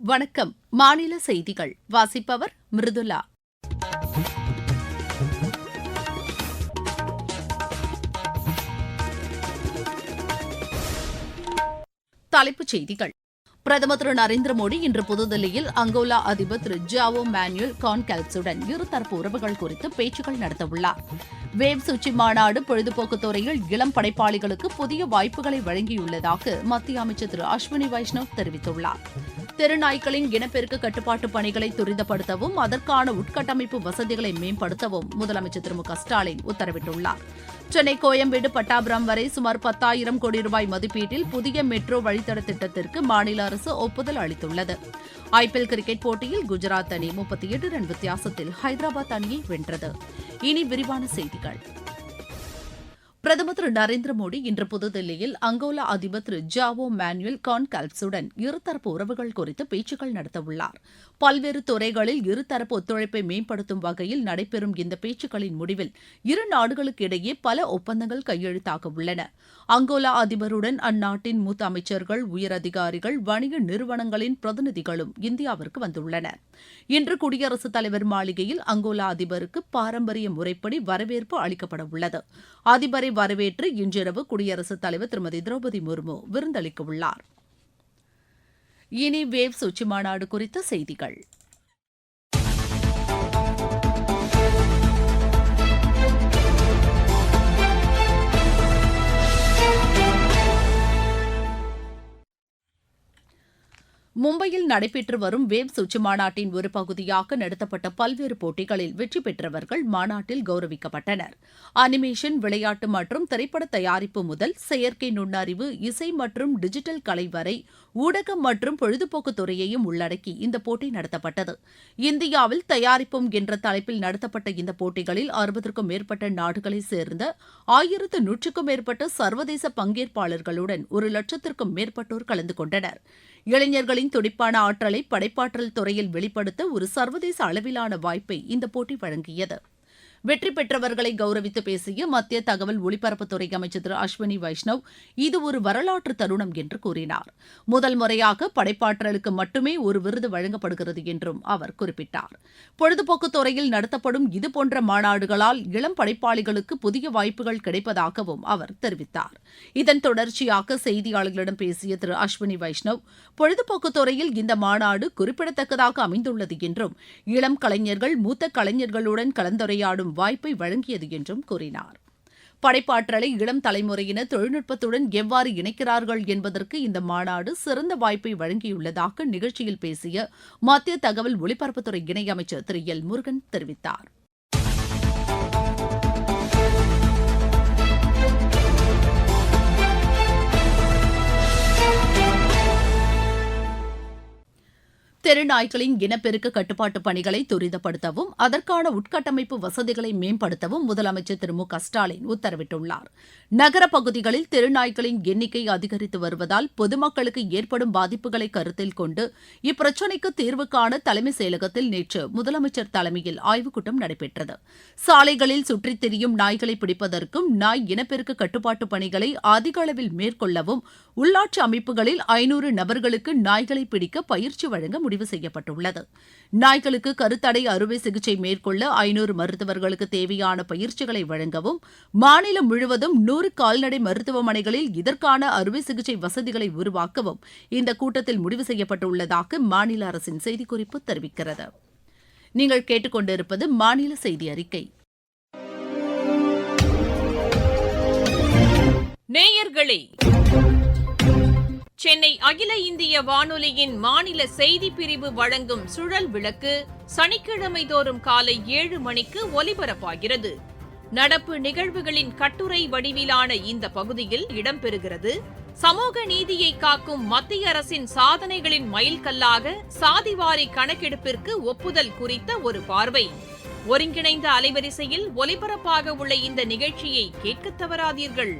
வணக்கம். மாநில செய்திகள். வாசிப்பவர் மிருதுலா தலைப்புச் செய்திகள். பிரதமர் திரு நரேந்திர மோடி இன்று புதுதில்லியில் அங்கோலா அதிபர் திரு ஜாவோ மேனுவல் கான்கல்ஸுடன் இருதரப்பு உறவுகள் குறித்து பேச்சுக்கள் நடத்தவுள்ளார். வேவ்ஸ் உச்சி மாநாடு பொழுதுபோக்கு துறையில் இளம் படைப்பாளிகளுக்கு புதிய வாய்ப்புகளை வழங்கியுள்ளதாக மத்திய அமைச்சர் திரு அஸ்வினி வைஷ்ணவ் தெரிவித்துள்ளார். தெருநாய்க்களின் இனப்பெருக்க கட்டுப்பாட்டு பணிகளை துரிதப்படுத்தவும் அதற்கான உட்கட்டமைப்பு வசதிகளை மேம்படுத்தவும் முதலமைச்சர் திரு மு க ஸ்டாலின் உத்தரவிட்டுள்ளார். சென்னை கோயம்பேடு பட்டாபுரம் வரை சுமார் பத்தாயிரம் கோடி ரூபாய் மதிப்பீட்டில் புதிய மெட்ரோ வழித்தட திட்டத்திற்கு மாநில அரசு ஒப்புதல் அளித்துள்ளது. ஐபிஎல் கிரிக்கெட் போட்டியில் குஜராத் அணி முப்பத்தி எட்டு ரன் வித்தியாசத்தில் ஹைதராபாத் அணியை வென்றது. இனி விரிவான செய்திகள். பிரதமர் திரு நரேந்திர மோடி இன்று புதுதில்லியில் அங்கோலா அதிபர் திரு ஜாவோ மேனுவல் கான்கால்ப்ஸுடன் இருதரப்பு உறவுகள் குறித்து பேச்சுக்கள் நடத்தவுள்ளார். பல்வேறு துறைகளில் இருதரப்பு ஒத்துழைப்பை மேம்படுத்தும் வகையில் நடைபெறும் இந்த பேச்சுக்களின் முடிவில் இரு நாடுகளுக்கு இடையே பல ஒப்பந்தங்கள் கையெழுத்தாக உள்ளன. அங்கோலா அதிபருடன் அந்நாட்டின் மூத்த அமைச்சர்கள் உயரதிகாரிகள் வணிக நிறுவனங்களின் பிரதிநிதிகளும் இந்தியாவிற்கு வந்துள்ளனர் இன்று குடியரசுத் தலைவர் மாளிகையில் அங்கோலா அதிபருக்கு பாரம்பரிய முறைப்படி வரவேற்பு அளிக்கப்பட உள்ளது அதிபரை வரவேற்று இன்றிரவு குடியரசுத் தலைவர் திருமதி திரௌபதி முர்மு விருந்தளிக்கவுள்ளார். இனி வேவ்ஸ் உச்சிமாநாடு குறித்த செய்திகள். மும்பையில் நடைபெற்று வரும் வேவ்ஸ் உச்சிமாநாட்டின் ஒரு பகுதியாக நடத்தப்பட்ட பல்வேறு போட்டிகளில் வெற்றி பெற்றவர்கள் மாநாட்டில் கௌரவிக்கப்பட்டனர். அனிமேஷன் விளையாட்டு மற்றும் திரைப்பட தயாரிப்பு முதல் செயற்கை நுண்ணறிவு இசை மற்றும் டிஜிட்டல் கலை வரை ஊடகம் மற்றும் பொழுதுபோக்கு துறையையும் உள்ளடக்கி இந்த போட்டி நடத்தப்பட்டது. இந்தியாவில் தயாரிப்போம் என்ற தலைப்பில் நடத்தப்பட்ட இந்த போட்டிகளில் அறுபதற்கும் மேற்பட்ட நாடுகளைச் சேர்ந்த ஆயிரத்து நூற்றுக்கும் மேற்பட்ட சர்வதேச பங்கேற்பாளர்களுடன் ஒரு லட்சத்திற்கும் மேற்பட்டோர் கலந்து கொண்டனர். இளைஞர்களின் துடிப்பான ஆற்றலை படைப்பாற்றல் துறையில் வெளிப்படுத்த ஒரு சர்வதேச அளவிலான வாய்ப்பை இந்த போட்டி வழங்கியது. வெற்றி பெற்றவர்களை கௌரவித்து பேசிய மத்திய தகவல் ஒலிபரப்புத்துறை அமைச்சர் திரு அஸ்வினி வைஷ்ணவ் இது ஒரு வரலாற்று தருணம் என்று கூறினார். முதல் முறையாக படைப்பாற்றலுக்கு மட்டுமே ஒரு விருது வழங்கப்படுகிறது என்றும் அவர் குறிப்பிட்டார். பொழுதுபோக்கு துறையில் நடத்தப்படும் இதுபோன்ற மாநாடுகளால் இளம் படைப்பாளிகளுக்கு புதிய வாய்ப்புகள் கிடைப்பதாகவும் அவர் தெரிவித்தார். இதன் தொடர்ச்சியாக செய்தியாளர்களிடம் பேசிய திரு அஸ்வினி வைஷ்ணவ் பொழுதுபோக்கு துறையில் இந்த மாநாடு குறிப்பிடத்தக்கதாக அமைந்துள்ளது என்றும் இளம் கலைஞர்கள் மூத்த கலைஞர்களுடன் கலந்துரையாடும் வாய்ப்பை வழங்கியது என்றும் கூறினார். படைப்பாற்றலை இளம் தலைமுறையினர் தொழில்நுட்பத்துடன் எவ்வாறு இணைக்கிறார்கள் என்பதற்கு இந்த மாநாடு சிறந்த வாய்ப்பை வழங்கியுள்ளதாக நிகழ்ச்சியில் பேசிய மத்திய தகவல் ஒலிபரப்புத்துறை இணையமைச்சர் திரு எல் முருகன் தெரிவித்தார். தெருநாய்களின் இனப்பெருக்க கட்டுப்பாட்டு பணிகளை துரிதப்படுத்தவும் அதற்கான உட்கட்டமைப்பு வசதிகளை மேம்படுத்தவும் முதலமைச்சர் திரு மு க ஸ்டாலின் உத்தரவிட்டுள்ளார். நகர பகுதிகளில் தெருநாய்களின் எண்ணிக்கை அதிகரித்து வருவதால் பொதுமக்களுக்கு ஏற்படும் பாதிப்புகளை கருத்தில் கொண்டு இப்பிரச்சினைக்கு தீர்வு காண தலைமைச் செயலகத்தில் நேற்று முதலமைச்சர் தலைமையில் ஆய்வுக் கூட்டம் நடைபெற்றது. சாலைகளில் சுற்றித் திரியும் நாய்களை பிடிப்பதற்கும் நாய் இனப்பெருக்க கட்டுப்பாட்டு பணிகளை அதிக அளவில் மேற்கொள்ளவும் உள்ளாட்சி அமைப்புகளில் ஐநூறு நபர்களுக்கு நாய்களை பிடிக்க பயிற்சி வழங்க முடிவு செய்யப்பட்டுள்ளது. நாய்களுக்கு கருத்தடை அறுவை சிகிச்சை மேற்கொள்ள ஐநூறு மருத்துவர்களுக்கு தேவையான பயிற்சிகளை வழங்கவும் மாநிலம் முழுவதும் நூறு கால்நடை மருத்துவமனைகளில் இதற்கான அறுவை சிகிச்சை வசதிகளை உருவாக்கவும் இந்த கூட்டத்தில் முடிவு செய்யப்பட்டுள்ளதாக மாநில அரசின் செய்திக்குறிப்பு தெரிவிக்கிறது. நீங்கள் கேட்டுக்கொண்டிருப்பது மாநில செய்தி அறிக்கை. நேயர்களே சென்னை அகில இந்திய வானொலியின் மாநில செய்தி பிரிவு வழங்கும் சுழல் விளக்கு சனிக்கிழமை தோறும் காலை ஏழு மணிக்கு ஒலிபரப்பாகிறது. நடப்பு நிகழ்வுகளின் கட்டுரை வடிவிலான இந்த பகுதியில் இடம்பெறுகிறது. சமூக நீதியை காக்கும் மத்திய அரசின் சாதனைகளின் மைல்கல்லாக சாதிவாரி கணக்கெடுப்பிற்கு ஒப்புதல் குறித்த ஒரு பார்வை. ஒருங்கிணைந்த அலைவரிசையில் ஒலிபரப்பாக உள்ள இந்த நிகழ்ச்சியை கேட்க தவறாதீர்கள்.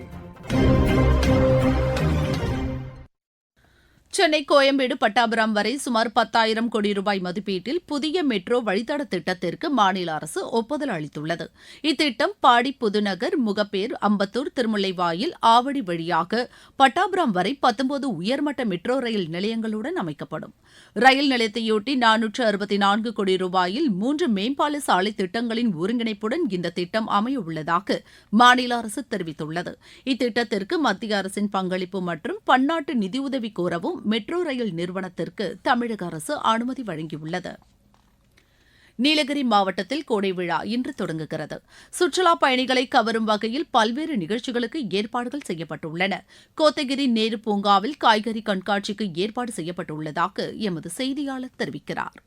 சென்னை கோயம்பேடு பட்டாபுரம் வரை சுமார் பத்தாயிரம் கோடி ரூபாய் மதிப்பீட்டில் புதிய மெட்ரோ வழித்தட திட்டத்திற்கு மாநில அரசு ஒப்புதல் அளித்துள்ளது. இத்திட்டம் பாடி புதுநகர் முகப்பேர் அம்பத்தூர் திருமுல்லைவாயில் ஆவடி வழியாக பட்டாபுரம் வரை பத்தொன்பது உயர்மட்ட மெட்ரோ ரயில் நிலையங்களுடன் அமைக்கப்படும். ரயில் நிலையத்தையொட்டி நானூற்று அறுபத்தி நான்கு கோடி ரூபாயில் மூன்று மேம்பால சாலை திட்டங்களின் ஒருங்கிணைப்புடன் இந்த திட்டம் அமைய உள்ளதாக மாநில அரசு தெரிவித்துள்ளது. இத்திட்டத்திற்கு மத்திய அரசின் பங்களிப்பு மற்றும் பன்னாட்டு நிதியுதவி கோரவும் மெட்ரோ ரயில் நிறுவனத்திற்கு தமிழக அரசு அனுமதி வழங்கியுள்ளது. நீலகிரி மாவட்டத்தில் கோடை விழா இன்று தொடங்குகிறது. சுற்றுலா பயணிகளை கவரும் வகையில் பல்வேறு நிகழ்ச்சிகளுக்கு ஏற்பாடுகள் செய்யப்பட்டுள்ளன. கோத்தகிரி நேரு பூங்காவில் காய்கறி கண்காட்சிக்கு ஏற்பாடு செய்யப்பட்டுள்ளதாக எமது செய்தியாளர் தெரிவிக்கிறார்.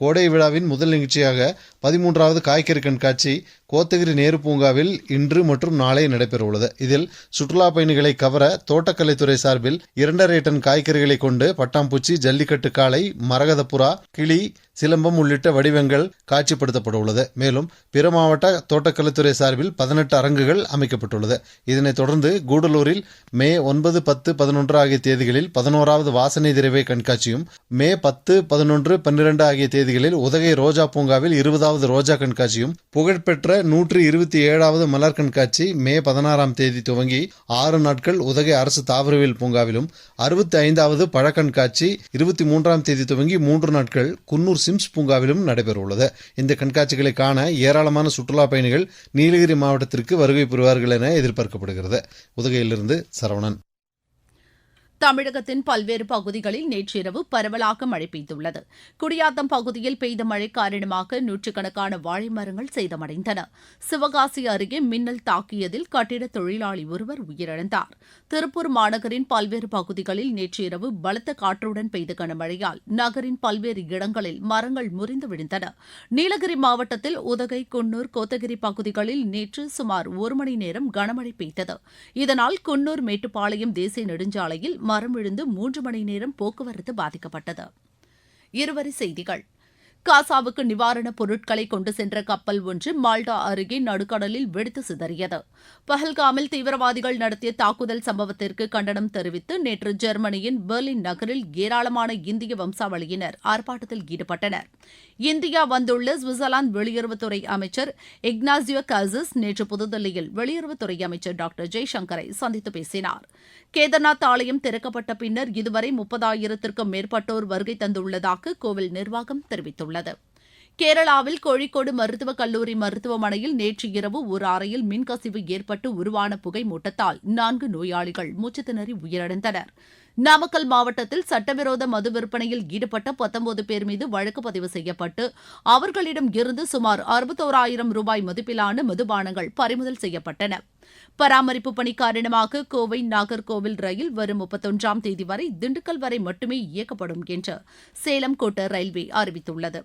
கோடை விழாவின் முதல் நிகழ்ச்சியாக பதிமூன்றாவது காய்கறி கண்காட்சி கோத்தகிரி நேரு பூங்காவில் இன்று மற்றும் நாளை நடைபெறவுள்ளது. இதில் சுற்றுலா பயணிகளை கவர தோட்டக்கலைத்துறை சார்பில் இரண்டரை டன் காய்கறிகளை கொண்டு பட்டாம்பூச்சி ஜல்லிக்கட்டு காளை மரகதப்புறா கிளி சிலம்பம் உள்ளிட்ட வடிவங்கள் காட்சிப்படுத்தப்பட உள்ளது மேலும் பிற மாவட்ட தோட்டக்கலைத்துறை சார்பில் பதினெட்டு அரங்குகள் அமைக்கப்பட்டுள்ளது. இதனைத் தொடர்ந்து கூடலூரில் மே ஒன்பது பத்து பதினொன்று ஆகிய தேதிகளில் பதினோராவது வாசனை திரவிய கண்காட்சியும் மே பத்து பதினொன்று பன்னிரண்டு ஆகிய தேதிகளில் உதகை ரோஜா பூங்காவில் இருபதாவது ரோஜா கண்காட்சியும் புகழ்பெற்ற நூற்றி இருபத்தி ஏழாவது மலர் கண்காட்சி மே பதினாறாம் தேதி துவங்கி ஆறு நாட்கள் உதகை அரசு தாவரவியல் பூங்காவிலும் அறுபத்தி ஐந்தாவது பழ கண்காட்சி இருபத்தி மூன்றாம் தேதி துவங்கி மூன்று நாட்கள் குன்னூர் சிம்ஸ் பூங்காவிலும் நடைபெறவுள்ளது. இந்த கண்காட்சிகளை காண ஏராளமான சுற்றுலா பயணிகள் நீலகிரி மாவட்டத்திற்கு வருகை புரிவார்கள் என எதிர்பார்க்கப்படுகிறது. உதகையிலிருந்து சரவணன். தமிழகத்தின் பல்வேறு பகுதிகளில் நேற்றிரவு பரவலாக மழை பெய்துள்ளது. குடியாத்தம் பகுதியில் பெய்த மழை காரணமாக நூற்றுக்கணக்கான வாழை மரங்கள் சேதமடைந்தன. சிவகாசி அருகே மின்னல் தாக்கியதில் கட்டிட தொழிலாளி ஒருவர் உயிரிழந்தார். திருப்பூர் மாநகரின் பல்வேறு பகுதிகளில் நேற்றிரவு பலத்த காற்றுடன் பெய்த கனமழையால் நகரின் பல்வேறு இடங்களில் மரங்கள் முறிந்து விழுந்தன. நீலகிரி மாவட்டத்தில் உதகை குன்னூர் கோத்தகிரி பகுதிகளில் நேற்று சுமார் ஒரு மணி நேரம் கனமழை பெய்தது. இதனால் குன்னூர் மேட்டுப்பாளையம் தேசிய நெடுஞ்சாலையில் மரம் விழுந்து மூன்று மணி நேரம் போக்குவரத்து பாதிக்கப்பட்டது. இருவரி செய்திகள். காசாவுக்கு நிவாரணப் பொருட்களை கொண்டு சென்ற கப்பல் ஒன்று மால்டா அருகே நடுக்கடலில் வெடித்து சிதறியது. பஹல்காமில் தீவிரவாதிகள் நடத்திய தாக்குதல் சம்பவத்திற்கு கண்டனம் தெரிவித்து நேற்று ஜெர்மனியின் பெர்லின் நகரில் ஏராளமான இந்திய வம்சாவளியினர் ஆர்ப்பாட்டத்தில் ஈடுபட்டனர். இந்தியா வந்துள்ள சுவிட்சர்லாந்து வெளியுறவுத்துறை அமைச்சர் இக்னாசியோ காசிஸ் நேற்று புதுதில்லியில் வெளியுறவுத்துறை அமைச்சர் டாக்டர் ஜெய்சங்கரை சந்தித்து பேசினார். கேதார்நாத் ஆலயம் திறக்கப்பட்ட பின்னர் இதுவரை முப்பதாயிரத்திற்கும் மேற்பட்டோர் வருகை தந்துள்ளதாக கோவில் நிர்வாகம் தெரிவித்துள்ளது. கேரளாவில் கோழிக்கோடு மருத்துவக் கல்லூரி மருத்துவமனையில் நேற்று இரவு ஒரு அறையில் மின்கசிவு ஏற்பட்டு உருவான புகை மூட்டத்தால் நான்கு நோயாளிகள் மூச்சு திணறி உயிரிழந்தனர். நாமக்கல் மாவட்டத்தில் சட்டவிரோத மது விற்பனையில் ஈடுபட்ட பத்தொன்பது பேர் மீது வழக்கு பதிவு செய்யப்பட்டு அவர்களிடம் இருந்து சுமார் அறுபத்தோராயிரம் ரூபாய் மதிப்பிலான மதுபானங்கள் பறிமுதல் செய்யப்பட்டன. பராமரிப்பு பணி காரணமாக கோவை நாகர்கோவில் ரயில் வரும் முப்பத்தொன்றாம் தேதி வரை திண்டுக்கல் வரை மட்டுமே இயக்கப்படும் என்று சேலம் கோட்ட ரயில்வே அறிவித்துள்ளது.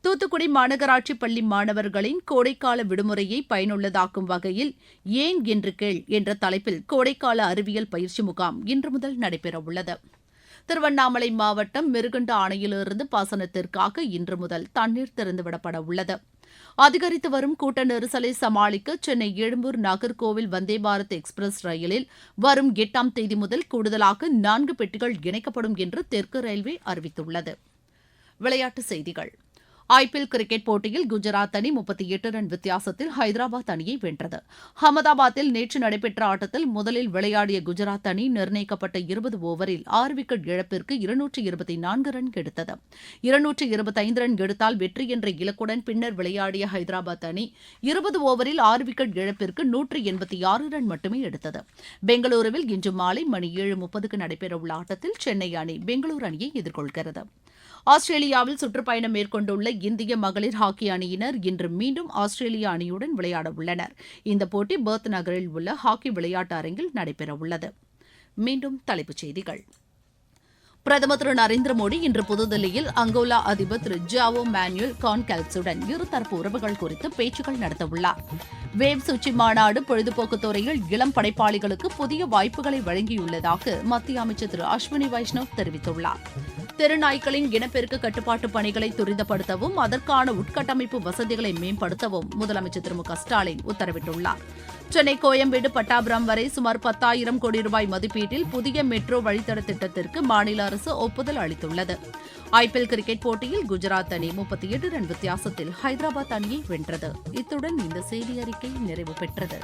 தூத்துக்குடி மாநகராட்சி பள்ளி மாணவர்களின் கோடைக்கால விடுமுறையை பயனுள்ளதாக்கும் வகையில் ஏன் என்று கேள் என்ற தலைப்பில் கோடைக்கால அறிவியல் பயிற்சி முகாம் இன்று முதல் நடைபெறவுள்ளது. திருவண்ணாமலை மாவட்டம் மிருகண்ட அணையிலிருந்து பாசனத்திற்காக இன்று முதல் தண்ணீர் திறந்துவிடப்பட உள்ளது அதிகரித்து வரும் கூட்ட நெரிசலை சமாளிக்க சென்னை எழும்பூர் நாகர்கோவில் வந்தே பாரத் எக்ஸ்பிரஸ் ரயிலில் வரும் எட்டாம் தேதி முதல் கூடுதலாக நான்கு பெட்டிகள் இணைக்கப்படும் என்று தெற்கு ரயில்வே அறிவித்துள்ளது. விளையாட்டுச் செய்திகள். ஐபிஎல் கிரிக்கெட் போட்டியில் குஜராத் அணி முப்பத்தி எட்டு ரன் வித்தியாசத்தில் ஹைதராபாத் அணியை வென்றது. அகமதாபாத்தில் நேற்று நடைபெற்ற ஆட்டத்தில் முதலில் விளையாடிய குஜராத் அணி நிர்ணயிக்கப்பட்ட இருபது ஓவரில் ஆறு விக்கெட் இழப்பிற்கு இருநூற்று இருபத்தி நான்கு ரன் எடுத்தது. இருநூற்று இருபத்தைந்து ரன் எடுத்தால் வெற்றி என்ற இலக்குடன் பின்னர் விளையாடிய ஹைதராபாத் அணி இருபது ஓவரில் ஆறு விக்கெட் இழப்பிற்கு நூற்று எண்பத்தி ஆறு ரன் மட்டுமே எடுத்தது. பெங்களூருவில் இன்று மாலை மணி ஏழு முப்பதுக்கு நடைபெறவுள்ள ஆட்டத்தில் சென்னை அணி பெங்களூரு அணியை எதிர்கொள்கிறது. ஆஸ்திரேலியாவில் சுற்றுப்பயணம் மேற்கொண்டுள்ள இந்திய மகளிர் ஹாக்கி அணியினர் இன்று மீண்டும் ஆஸ்திரேலிய அணியுடன் விளையாட உள்ளனர். இந்த போட்டி பெர்த் நகரில் உள்ள ஹாக்கி விளையாட்டு அரங்கில் நடைபெறவுள்ளது மீண்டும் தலைப்புச் செய்திகள். பிரதமர் திரு நரேந்திர மோடி இன்று புதுதில்லியில் அங்கோலா அதிபர் திரு ஜாவோ மேனுவல் கான்கல்ஸுடன் இருதரப்பு உறவுகள் குறித்து பேச்சுக்கள் நடத்தவுள்ளார். வேவ்ஸ் உச்சி மாநாடு பொழுதுபோக்கு துறையில் இளம் படைப்பாளிகளுக்கு புதிய வாய்ப்புகளை வழங்கியுள்ளதாக மத்திய அமைச்சர் திரு அஸ்வினி வைஷ்ணவ் தெரிவித்துள்ளார். தெருநாய்களின் இனப்பெருக்க கட்டுப்பாட்டு பணிகளை துரிதப்படுத்தவும் அதற்கான உட்கட்டமைப்பு வசதிகளை மேம்படுத்தவும் முதலமைச்சர் திரு மு க ஸ்டாலின் உத்தரவிட்டுள்ளார். சென்னை கோயம்பேடு பட்டாபுரம் வரை சுமார் பத்தாயிரம் கோடி ரூபாய் மதிப்பீட்டில் புதிய மெட்ரோ வழித்தட திட்டத்திற்கு மாநில அரசு ஒப்புதல் அளித்துள்ளது. ஐபிஎல் கிரிக்கெட் போட்டியில் குஜராத் அணி முப்பத்தி எட்டு ரன் வித்தியாசத்தில் ஹைதராபாத் அணியை வென்றது. இத்துடன் இந்த செய்தி அறிக்கை நிறைவு பெற்றது.